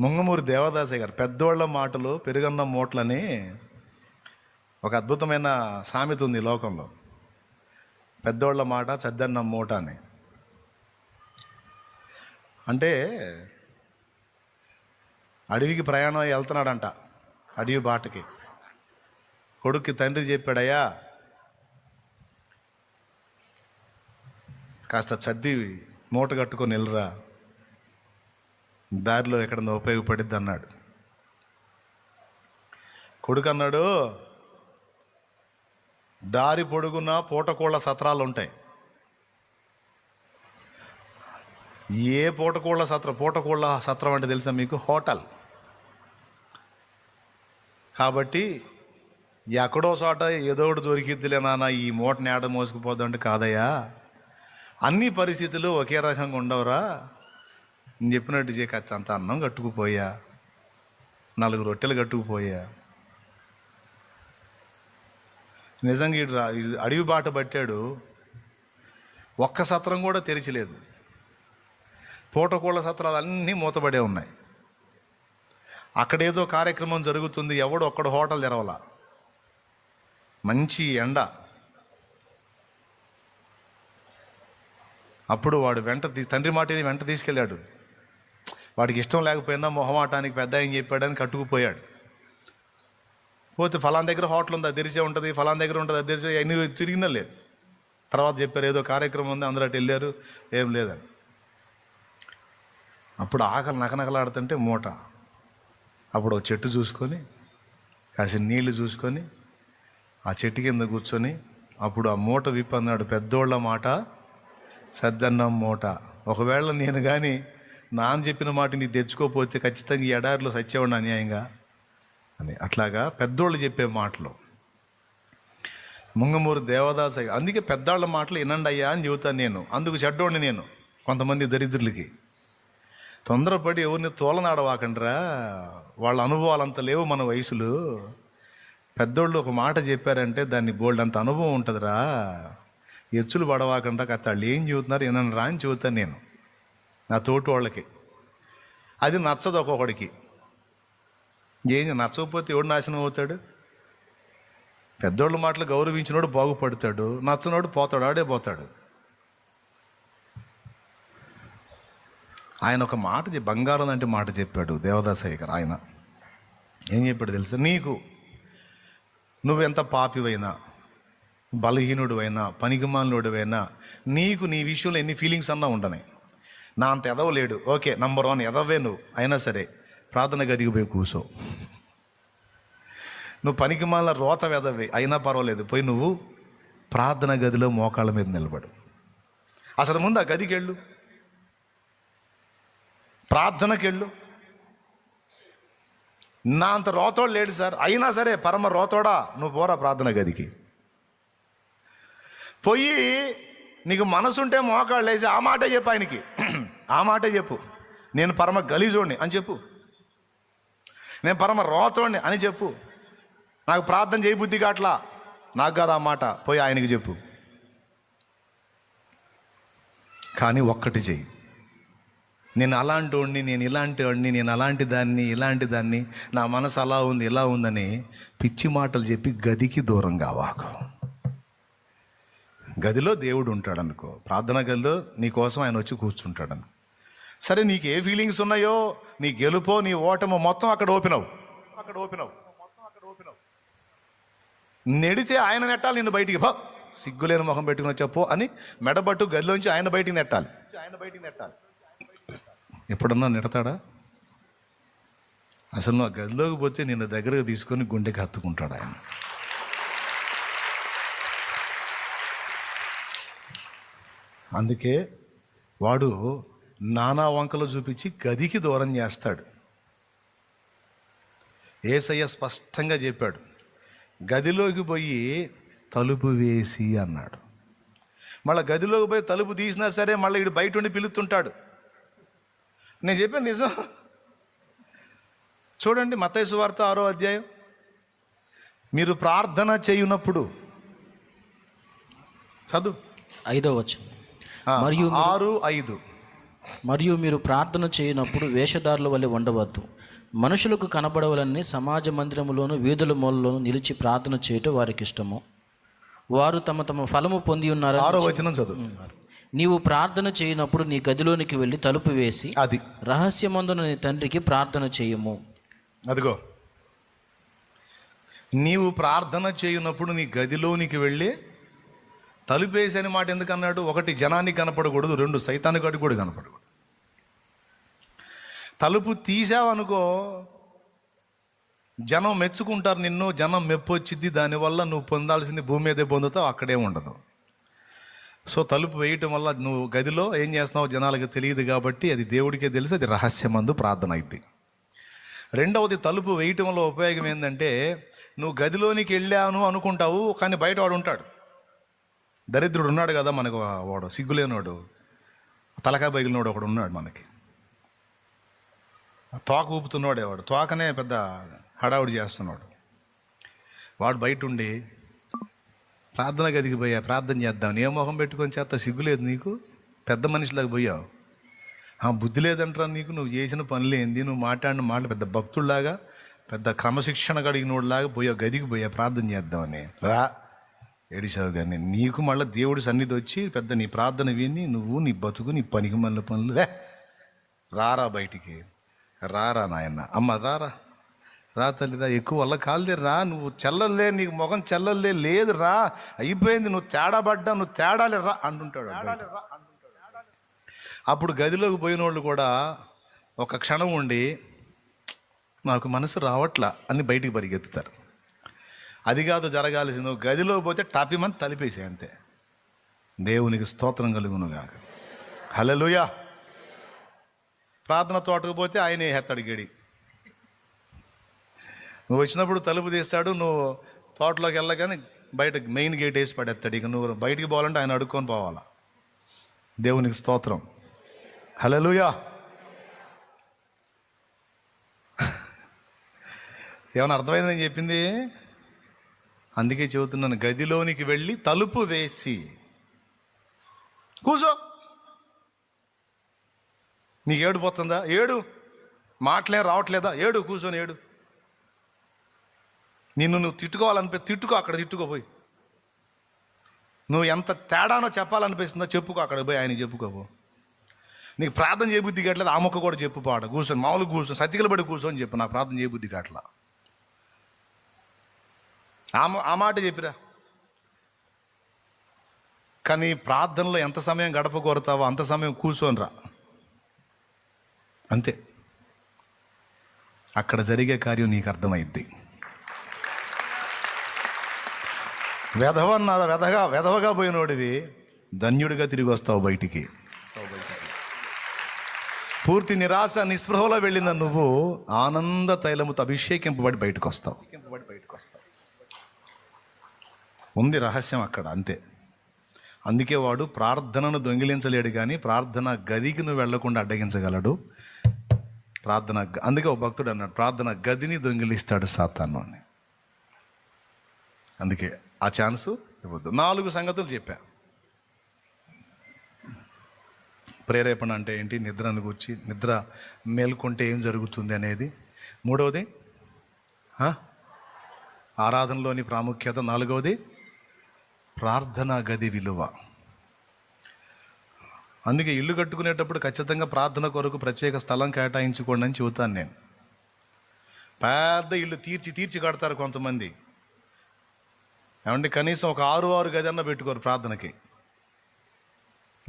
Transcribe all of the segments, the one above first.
ముంగమూరి దేవదాసయ్య గారు పెద్దోళ్ళ మాటలు పెరుగన్న మూటలని ఒక అద్భుతమైన సామెత ఉంది లోకంలో. పెద్దోళ్ళ మాట చద్దన్న మూట అని. అంటే అడవికి ప్రయాణం వెళ్తున్నాడంట అడవి బాటకి. కొడుక్కి తండ్రి చెప్పాడయ్యా కాస్త చద్ది మూట కట్టుకొని వెళ్ళరా. దారిలో ఎక్కడన్నా ఉపయోగపడిద్ది అన్నాడు కొడుకు అన్నాడు దారి పొడుగున పూటకోళ్ళ సత్రాలు ఉంటాయి ఏ పూటకోళ్ళ సత్రం? పూటకోళ్ళ సత్రం అంటే తెలుసా మీకు? హోటల్. కాబట్టి ఎక్కడో చోట ఏదో ఒకటి దొరికిద్దిలే నాన్న ఈ మూటని ఏడ మోసుకుపోద్దంటే కాదయ్యా. అన్ని పరిస్థితులు ఒకే రకంగా ఉండవురా. నేను చెప్పినట్టు చేయ అంత అన్నం కట్టుకుపోయా. నాలుగు రొట్టెలు కట్టుకుపోయా. నిజంగా ఇటు రా అడవి బాట పట్టాడు. ఒక్క సత్రం కూడా తెరిచలేదు. పూటకోళ్ళ సత్రాలు అన్నీ మూతబడే ఉన్నాయి. అక్కడేదో కార్యక్రమం జరుగుతుంది ఎవడు ఒక్కడ హోటల్ తెరవలా. మంచి ఎండ. అప్పుడు వాడు వెంట తీ- తండ్రి మాటని వెంట తీసుకెళ్ళాడు. వాడికి ఇష్టం లేకపోయినా మొహమాటానికి పెద్ద ఆయన చెప్పాడని కట్టుకుపోయాడు. పోతే ఫలాన్ దగ్గర హోటల్ ఉంది అది తెరిచే ఉంటుంది ఫలాన్ దగ్గర ఉంటుంది అది తెరిచే అన్ని తిరిగినా లేదు. తర్వాత చెప్పారు ఏదో కార్యక్రమం ఉంది అందరూ అటు వెళ్ళారు ఏం లేదని. అప్పుడు ఆకలి నకనకలాడుతుంటే మూట. అప్పుడు ఒక చెట్టు చూసుకొని కాసి నీళ్ళు చూసుకొని ఆ చెట్టు కింద కూర్చొని అప్పుడు ఆ మూట విప్పన్నాడు పెద్దోళ్ళ మాట సద్దన్నం మూట. ఒకవేళ నేను కానీ నాన్న చెప్పిన మాట నీ తెచ్చుకోకపోతే ఖచ్చితంగా ఈ ఎడారిలో సచ్చేవాడిని అన్యాయంగా? అని. అట్లాగా పెద్దోళ్ళు చెప్పే మాటలు. ముంగమూరు దేవదాస అందుకే పెద్దాళ్ళ మాటలు వినండి అయ్యా అని చెబుతాను నేను. అందుకు చెడ్డోడిని నేను కొంతమంది దరిద్రులకి. తొందరపడి ఎవరిని తోలనాడవాకండ్రా? వాళ్ళ అనుభవాలు అంత లేవు మన వయసులు. పెద్దోళ్ళు ఒక మాట చెప్పారంటే దాన్ని బోల్డ్ అంత అనుభవం ఉంటుందిరా. ఎచ్చులు పడవాకుండా కథ. వాళ్ళు ఏం చెబుతున్నారు ఏమన్నా రా అని చెబుతాను నేను. నా తోటి వాళ్ళకి అది నచ్చదు ఒక్కొక్కడికి. ఏం నచ్చకపోతే ఎవడు నాశనం అవుతాడు? పెద్దోళ్ళ మాటలు గౌరవించినోడు బాగుపడతాడు నచ్చనోడు పోతాడు ఆడే పోతాడు. ఆయన ఒక మాట బంగారం లాంటి మాట చెప్పాడు దేవదాసయ్య గారు ఆయన. ఏం చెప్పాడు తెలుసు? నీకు నువ్వెంత పాపివైనా బలహీనుడివైనా పనికిమాలినుడివైనా నీకు నీ విషయంలో ఎన్ని ఫీలింగ్స్ అన్నా ఉండని. నా అంత ఎదవ లేడు. ఓకే నంబర్ వన్ ఎదవే నువ్వు. అయినా సరే ప్రార్థన గదికి పోయి కూసో. నువ్వు పనికి మాల రోత వెదవే. అయినా పర్వాలేదు పోయి నువ్వు ప్రార్థన గదిలో మోకాళ్ళ మీద నిలబడు. అసలు ముందు ఆ గదికి వెళ్ళు ప్రార్థనకి వెళ్ళు నా అంత రోతోడు లేడు సార్. అయినా సరే పరమ రోతోడా నువ్వు పోరా ప్రార్థన గదికి. పోయి నీకు మనసుంటే మోకాళ్ళు వేసి ఆ మాట చెప్పు ఆయనకి. ఆ మాటే చెప్పు. నేను పరమ గలీజోడిని అని చెప్పు. నేను పరమ రోతోడిని అని చెప్పు. నాకు ప్రార్థన చేయబుద్ధి కాట్లా? నాకు కాదు ఆ మాట. పోయి ఆయనకి చెప్పు. కానీ ఒక్కటి చెయ్యి. నేను అలాంటి వాడిని నేను ఇలాంటి వాడిని నేను అలాంటి దాన్ని ఇలాంటి దాన్ని నా మనసు అలా ఉంది ఇలా ఉందని పిచ్చి మాటలు చెప్పి గదికి దూరం కావాకు గదిలో దేవుడు ఉంటాడనుకో ప్రార్థన గదిలో నీకోసం ఆయన వచ్చి కూర్చుంటాడనుకో. సరే నీకు ఏ ఫీలింగ్స్ ఉన్నాయో నీ గెలుపో నీ ఓటమో మొత్తం అక్కడ ఓపెన్ అవు అక్కడ ఓపెన్ అవు నెడితే ఆయన నెట్టాలి నిన్ను బయటికి. బా సిగ్గులేని ముఖం పెట్టుకుని చెప్పు అని మెడబట్టు గదిలోంచి ఆయన బయటికి నెట్టాలి. ఆయన బయటికి నెట్టాలి. ఎప్పుడన్నా నెడతాడా? అసలు నువ్వు గదిలోకి పోతే నిన్ను దగ్గరకు తీసుకొని గుండెకి హత్తుకుంటాడు ఆయన. అందుకే వాడు నానా వంకలు చూపించి గదికి దూరం చేస్తాడు. ఏసయ్య స్పష్టంగా చెప్పాడు గదిలోకి పోయి తలుపు వేసి అన్నాడు. మళ్ళీ గదిలోకి పోయి తలుపు తీసినా సరే మళ్ళీ ఇడు బయట ఉండి పిలుస్తుంటాడు. నేను చెప్పాను నిజం? చూడండి మత్తయి సువార్త ఆరో అధ్యాయం. మీరు ప్రార్థన చేయునప్పుడు చదువు. ఐదో వచనం. ఆ, మరియు ఆరు ఐదు. మరియు మీరు ప్రార్థన చేయనప్పుడు వేషధారుల వలె ఉండవద్దు. మనుషులకు కనబడవలని సమాజ మందిరములోను వీధుల మూలలోను నిలిచి ప్రార్థన చేయటం వారికి ఇష్టము వారు తమ తమ ఫలము పొంది ఉన్నారని ఆరో వచనం చదువు. నీవు ప్రార్థన చేయనప్పుడు నీ గదిలోనికి వెళ్ళి తలుపు వేసి అది. రహస్యమందున నీ తండ్రికి ప్రార్థన చేయము. అదిగో. నీవు ప్రార్థన చేయనప్పుడు నీ గదిలోనికి వెళ్ళి తలుపేసి అని మాట ఎందుకు అన్నాడు? ఒకటి జనానికి కనపడకూడదు రెండు సైతానికి గడి కూడా కనపడకూడదు. తలుపు తీసావనుకో జనం మెచ్చుకుంటారు నిన్ను జనం మెప్పొచ్చిద్ది దానివల్ల నువ్వు పొందాల్సింది భూమి మీదే పొందుతావు అక్కడే ఉండదు. సో తలుపు వేయటం వల్ల నువ్వు గదిలో ఏం చేస్తున్నావు జనాలకు తెలియదు కాబట్టి అది దేవుడికే తెలుసు అది రహస్యమందు ప్రార్థన అయింది రెండవది తలుపు వేయటం వల్ల ఉపయోగం ఏంటంటే నువ్వు గదిలోనికి వెళ్ళాను అనుకుంటావు కానీ బయట వాడు ఉంటాడు. దరిద్రుడు ఉన్నాడు కదా మనకు వాడు సిగ్గులేనోడు తలకాయ బగిలినోడు ఒకడు ఉన్నాడు మనకి. ఆ తోక ఊపుతున్నాడే వాడు. తోకనే పెద్ద హడావుడి చేస్తున్నాడు. వాడు బయట ఉండి ప్రార్థన గదికి పోయా ప్రార్థన చేద్దాం. ఏ మొహం పెట్టుకొని చేస్తా సిగ్గులేదు నీకు? పెద్ద మనిషిలాగా పోయావు. ఆ బుద్ధి లేదంటారా నీకు? నువ్వు చేసిన పనులు ఏంది? నువ్వు మాట్లాడిన మాటలు పెద్ద భక్తుల్లాగా పెద్ద క్రమశిక్షణ కలిగినోడులాగా పోయావు గదికి పోయా ప్రార్థన చేద్దామని. రా. ఏడిసావు కానీ నీకు మళ్ళీ దేవుడి సన్నిధి వచ్చి పెద్ద నీ ప్రార్థన విని నువ్వు నీ బతుకు నీ పనికి మళ్ళీ పనులు. రారా బయటికి. రారా నాయన్న అమ్మ రారా. రా తల్లి రా. ఎక్కువ వల్ల కాలుదే రా. నువ్వు చెల్లలే నీకు ముఖం చెల్లలే లేదు రా. అయిపోయింది నువ్వు తేడా పడ్డా నువ్వు తేడాలే రా అంటుంటాడు అప్పుడు గదిలోకి పోయిన వాళ్ళు కూడా ఒక క్షణం ఉండి నాకు మనసు రావట్లా అని బయటికి పరిగెత్తుతారు. అది కాదు జరగాల్సింది. నువ్వు గదిలోకి పోతే టాపిమని తలిపేసే అంతే. దేవునికి స్తోత్రం కలుగునుగా హలలుయా ప్రార్థన తోటకు పోతే ఆయనే హెత్తడి గడి. నువ్వు వచ్చినప్పుడు తలుపు తీస్తాడు నువ్వు తోటలోకి వెళ్ళగానే బయట మెయిన్ గేట్ వేసి పడేస్తాడు. ఇక నువ్వు బయటికి పోవాలంటే ఆయన అడుక్కొని పోవాలా. దేవునికి స్తోత్రం. హలలుయా ఏమైనా అర్థమైందని చెప్పింది? అందుకే చెబుతున్నాను గదిలోనికి వెళ్ళి తలుపు వేసి. కూసో. నీకు ఏడు పోతుందా? ఏడు. మాటలే రావట్లేదా? ఏడు కూర్చొని ఏడు. నిన్ను నువ్వు తిట్టుకోవాలనిపి తిట్టుకో అక్కడ తిట్టుకోపోయి నువ్వు ఎంత తేడానో చెప్పాలనిపిస్తుందో చెప్పుకో అక్కడ పోయి ఆయన చెప్పుకోపో నీకు ప్రార్థన చేయబుద్ధి కావట్లేదు ఆ మొక్క కూడా చెప్పు పాడ. కూర్చొని మామూలు కూర్చొని సతికలు పడి కూర్చొని చెప్పు నా ప్రార్థన చేయబుద్ధి కావట్లా. ఆ ఆ మాట చెప్పిరా. కానీ ప్రార్థనలో ఎంత సమయం గడప కోరుతావో అంత సమయం కూర్చొని రా అంతే. అక్కడ జరిగే కార్యం నీకు అర్థమైద్ది. వెధవన్న వెధగా వెధవగా పోయినోడివి ధన్యుడిగా తిరిగి వస్తావు బయటికి. పూర్తి నిరాశ నిస్పృహలో వెళ్ళిన నువ్వు ఆనంద తైలముతో అభిషేకింపబడి బయటకు వస్తావు. ఉంది రహస్యం అక్కడ అంతే. అందుకే వాడు ప్రార్థనను దొంగిలించలేడు కానీ ప్రార్థన గదికి నువ్వు వెళ్ళకుండా అడ్డగించగలడు. ప్రార్థన అందుకే ఒక భక్తుడు అన్నాడు ప్రార్థన గదిని దొంగిలిస్తాడు సాతాను అని. అందుకే ఆ ఛాన్స్ ఇవ్వద్దు. నాలుగు సంగతులు చెప్పా. ప్రేరేపణ అంటే ఏంటి? నిద్రను గురించి నిద్ర మేల్కొంటే ఏం జరుగుతుంది అనేది. మూడవది ఆరాధనలోని ప్రాముఖ్యత. నాలుగవది ప్రార్థనా గది విలువ. అందుకే ఇల్లు కట్టుకునేటప్పుడు ఖచ్చితంగా ప్రార్థన కొరకు ప్రత్యేక స్థలం కేటాయించుకోండి అని చెబుతాను నేను. పెద్ద ఇల్లు తీర్చి తీర్చి కడతారు కొంతమంది. ఏమంటే కనీసం ఒక ఆరు ఆరు గది అన్న పెట్టుకోరు ప్రార్థనకి.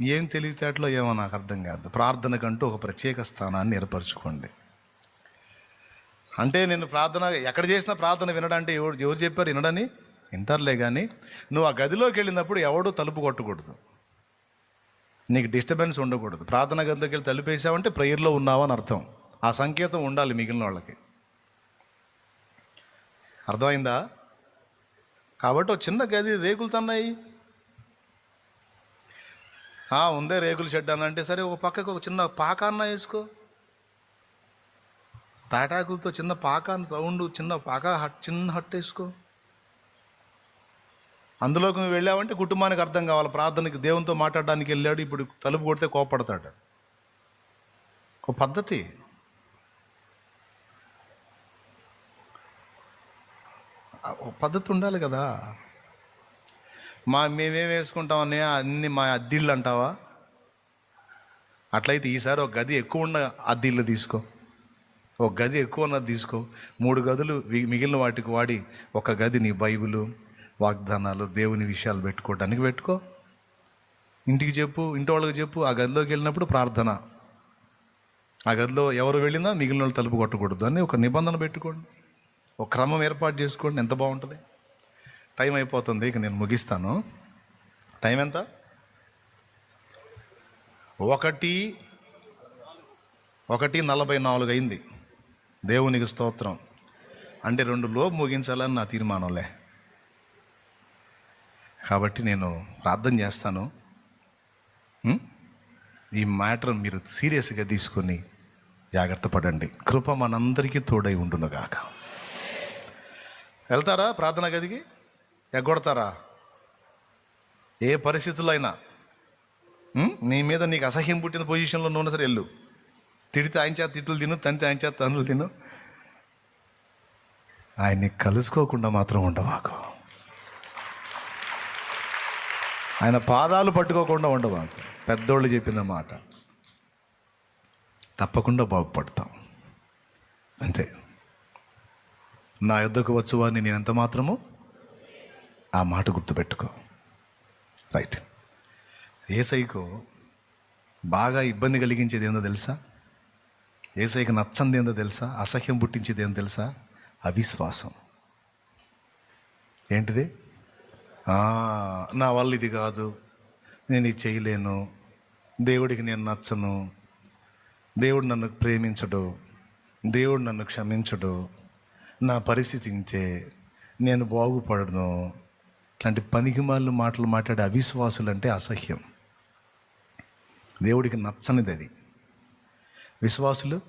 ఏం తెలివితేటలో ఏమో నాకు అర్థం కాదు. ప్రార్థనకంటూ ఒక ప్రత్యేక స్థానాన్ని ఏర్పరచుకోండి. అంటే నేను ప్రార్థన ఎక్కడ చేసినా ప్రార్థన వినడంటే ఎవరు ఎవరు చెప్పారు వినడని? వింటారులే కానీ నువ్వు ఆ గదిలోకి వెళ్ళినప్పుడు ఎవడూ తలుపు కొట్టకూడదు. నీకు డిస్టర్బెన్స్ ఉండకూడదు. ప్రార్థన గదిలోకి వెళ్ళి తలుపేసావంటే ప్రేయర్లో ఉన్నావని అర్థం. ఆ సంకేతం ఉండాలి మిగిలిన వాళ్ళకి. అర్థమైందా? కాబట్టి ఒక చిన్న గది రేకులు తన్నాయి. ఉందే రేకుల షెడ్ అని అంటే సరే ఒక పక్కకు ఒక చిన్న పాకాన్న వేసుకో. తాటాకులతో చిన్న పాక రౌండ్ చిన్న పాక హట్ చిన్న హట్ వేసుకో. అందులోకి నువ్వు వెళ్ళావంటే కుటుంబానికి అర్థం కావాలి. ప్రార్థనకి దేవునితో మాట్లాడడానికి వెళ్ళాడు. ఇప్పుడు తలుపు కొడితే కోపడతాడు. ఒక పద్ధతి. ఒక పద్ధతి ఉండాలి కదా. మా మేమేం వేసుకుంటామని అన్ని మా అద్దిళ్ళు అంటావా? అట్లయితే ఈసారి ఒక గది ఎక్కువ ఉన్న అద్దిళ్ళు తీసుకో. ఒక గది ఎక్కువ ఉన్నది తీసుకో. మూడు గదులు మిగిలిన వాటికి వాడి ఒక గది నీ బైబిలు వాగ్దానాలు దేవుని విషయాలు పెట్టుకోవడానికి పెట్టుకో. ఇంటికి చెప్పు ఇంటి వాళ్ళకి చెప్పు ఆ గదిలోకి వెళ్ళినప్పుడు ప్రార్థన. ఆ గదిలో ఎవరు వెళ్ళినా మిగిలిన వాళ్ళు తలుపు కొట్టకూడదు అని ఒక నిబంధన పెట్టుకోండి. ఒక క్రమం ఏర్పాటు చేసుకోండి ఎంత బాగుంటుంది. టైం అయిపోతుంది ఇక నేను ముగిస్తాను. టైం ఎంత? ఒకటి ఒకటి నలభై నాలుగు అయింది. దేవునికి స్తోత్రం. అంటే రెండు లోపు ముగించాలని నా తీర్మానంలే. కాబట్టి నేను ప్రార్థన చేస్తాను. ఈ మ్యాటర్ మీరు సీరియస్గా తీసుకొని జాగ్రత్త పడండి. కృప మనందరికీ తోడై ఉండునుగాక. వెళ్తారా ప్రార్థన గదికి? ఎగ్గొడతారా? ఏ పరిస్థితుల్లో అయినా నీ మీద నీకు అసహ్యం పుట్టిన పొజిషన్లో నూనె సరే వెళ్ళు. తిడితే ఆయన చేత తిట్లు తిను తంతే ఆయన చేత తనులు తిను. ఆయన్ని కలుసుకోకుండా మాత్రం ఉండవాకు. ఆయన పాదాలు పట్టుకోకుండా ఉండవాకు పెద్దోళ్ళు చెప్పిన మాట. తప్పకుండా బాగుపడతాం. అంతే. నా యుద్ధకు వచ్చువారిని నేను ఎంత మాత్రము ఆ మాట గుర్తుపెట్టుకో. రైట్. ఏసైకు బాగా ఇబ్బంది కలిగించేది ఏందో తెలుసా? ఏసైకి నచ్చంది ఏందో తెలుసా? అసహ్యం పుట్టించేది ఏందో తెలుసా? అవిశ్వాసం. ఏంటిది? నా వల్ల ఇది కాదు. నేను ఇది చేయలేను. దేవుడికి నేను నచ్చను. దేవుడు నన్ను ప్రేమించడు. దేవుడు నన్ను క్షమించడు. నా పరిస్థితి ఇంతే. నేను బాగుపడను. ఇట్లాంటి పనికిమాలిన మాటలు మాట్లాడే అవిశ్వాసులు అంటే అసహ్యం. దేవుడికి నచ్చనిది అది. విశ్వాసులు?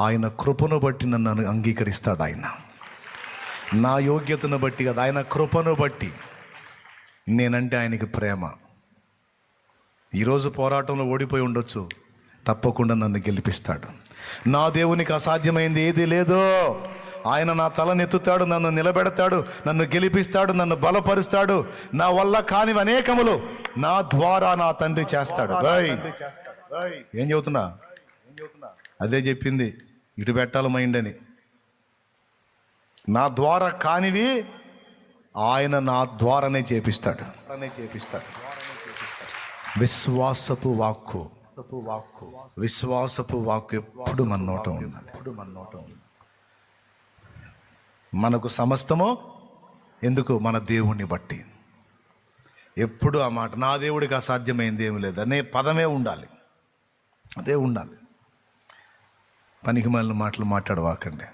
ఆయన కృపను బట్టి నన్ను అంగీకరిస్తాడు ఆయన. నా యోగ్యతను బట్టి కదా ఆయన కృపను బట్టి. నేనంటే ఆయనకి ప్రేమ. ఈరోజు పోరాటంలో ఓడిపోయి ఉండొచ్చు. తప్పకుండా నన్ను గెలిపిస్తాడు. నా దేవునికి అసాధ్యమైంది ఏది లేదో. ఆయన నా తలనెత్తుతాడు నన్ను నిలబెడతాడు నన్ను గెలిపిస్తాడు నన్ను బలపరుస్తాడు. నా వల్ల కానివి అనేకములు నా ద్వారా నా తండ్రి చేస్తాడు. ఏం చెబుతున్నా? అదే చెప్పింది. ఇటు పెట్టాలి మైండ్ అని. నా ద్వారా కానివి ఆయన నా ద్వారానే చేపిస్తాడు. చేపిస్తాడు. విశ్వాసపు వాక్కు. వాక్కు. విశ్వాసపు వాక్కు ఎప్పుడు మన నోట ఉండాలి. ఎప్పుడు మన నోట మనకు సమస్తము ఎందుకు? మన దేవుణ్ణి బట్టి. ఎప్పుడు ఆ మాట నా దేవుడికి అసాధ్యమైంది ఏమి లేదు. అనే పదమే ఉండాలి. అదే ఉండాలి. పనికి మాటలు మాట్లాడవాకండి.